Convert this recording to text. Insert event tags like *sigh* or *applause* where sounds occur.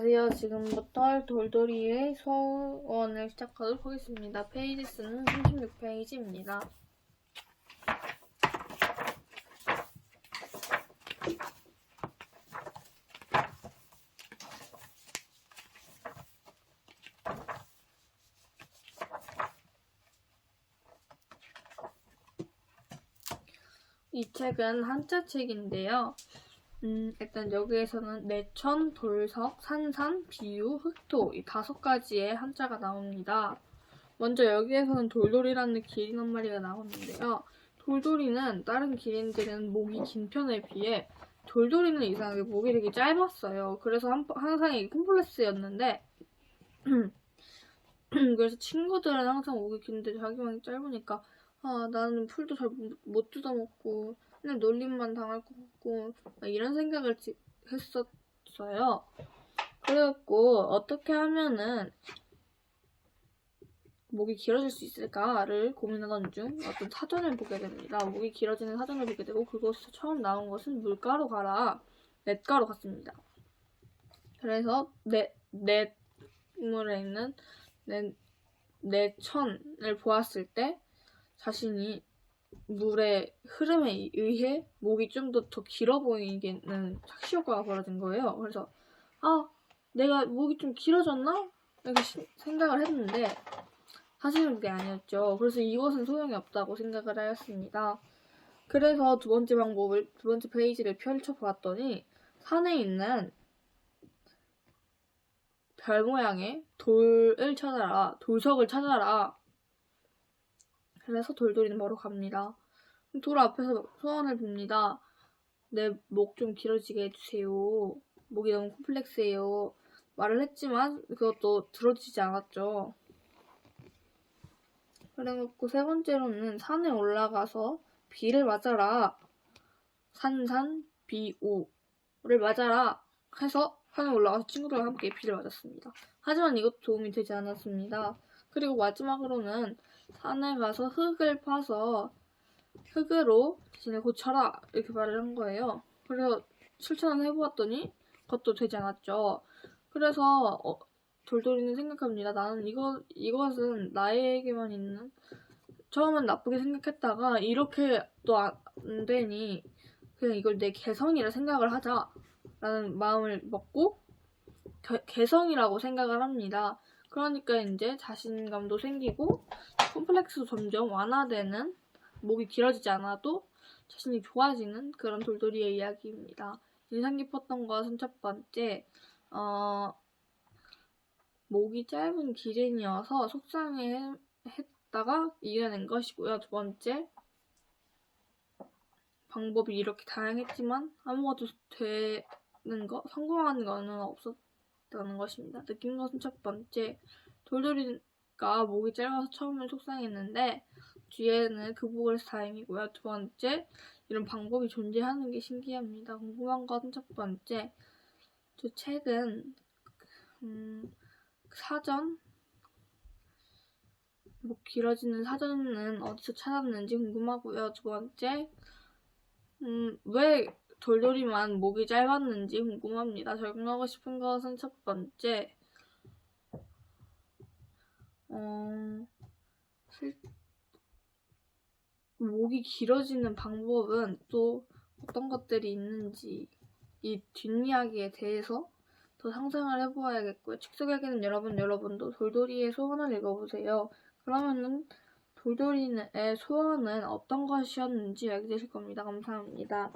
안녕하세요. 지금부터 돌돌이의 소원을 시작하도록 하겠습니다. 페이지 수는 36페이지입니다. 이 책은 한자 책인데요. 음, 일단 여기에서는 내천, 돌석, 산산, 비유, 흑토 이 다섯 가지의 한자가 나옵니다. 먼저 여기에서는 돌돌이라는 기린 한 마리가 나오는데요. 돌돌이는 다른 기린들은 목이 긴 편에 비해 돌돌이는 이상하게 목이 되게 짧았어요. 그래서 한, 항상 이게 콤플렉스였는데 *clears throat* 그래서 친구들은 항상 목이 긴데 자기 목이 짧으니까 아 나는 풀도 잘못 뜯어먹고 맨날 놀림만 당할 것 같고 막 이런 생각을 지- 했었어요. 그래갖고 어떻게 하면은 목이 길어질 수 있을까를 고민하던 중 어떤 사전을 보게 됩니다. 목이 길어지는 사전을 보게 되고 그곳에서 처음 나온 것은 물가로 가라 넷가로 갔습니다. 그래서 넷 넷물에 있는 넷 내천을 보았을 때 자신이 물의 흐름에 의해 목이 좀 더 더 길어 보이는 착시 효과가 벌어진 거예요. 그래서 아 내가 목이 좀 길어졌나 이렇게 시- 생각을 했는데 사실은 그게 아니었죠. 그래서 이것은 소용이 없다고 생각을 하였습니다. 그래서 두 번째 방법을 두 번째 페이지를 펼쳐 보았더니 산에 있는 별 모양의 돌을 찾아라, 돌석을 찾아라. 그래서 돌돌이는 바로 갑니다. 돌 앞에서 소원을 빕니다. 내 목 좀 길어지게 해주세요. 목이 너무 콤플렉스예요. 말을 했지만 그것도 들어지지 않았죠. 그래갖고 세 번째로는 산에 올라가서 비를 맞아라. 산산 비우를 맞아라. 해서 산에 올라가서 친구들과 함께 비를 맞았습니다. 하지만 이것도 도움이 되지 않았습니다. 그리고 마지막으로는 산에 가서 흙을 파서 흙으로 자신을 고쳐라 이렇게 말을 한 거예요. 그래서 실천을 해보았더니 그것도 되지 않았죠. 그래서 어, 돌돌이는 생각합니다. 나는 이거 이것은 나에게만 있는 처음엔 나쁘게 생각했다가 이렇게 또 안 되니 그냥 이걸 내 개성이라 생각을 하자라는 마음을 먹고 개, 개성이라고 생각을 합니다. 그러니까 이제 자신감도 생기고 콤플렉스도 점점 완화되는 목이 길어지지 않아도 자신이 좋아지는 그런 돌돌이의 이야기입니다. 인상 깊었던 것은 첫 번째, 어, 목이 짧은 기린이어서 속상해 했다가 이겨낸 것이고요. 두 번째, 방법이 이렇게 다양했지만 아무것도 되는 거, 성공하는 거는 없었다는 것입니다. 느낀 것은 첫 번째, 돌돌이 가 목이 짧아서 처음엔 속상했는데 뒤에는 극복을 다행이고요. 두 번째, 이런 방법이 존재하는 게 신기합니다. 궁금한 것은 첫 번째, 저 책은 음, 사전 목 길어지는 사전은 어디서 찾았는지 궁금하고요. 두 번째, 음, 왜 돌돌이만 목이 짧았는지 궁금합니다. 적용하고 싶은 것은 첫 번째, 어, 실, 목이 길어지는 방법은 또 어떤 것들이 있는지 이 뒷이야기에 대해서 더 상상을 해보아야겠고요. 축소객에는 여러분, 여러분도 돌돌이의 소원을 읽어보세요. 그러면은 돌돌이의 소원은 어떤 것이었는지 알게 되실 겁니다. 감사합니다.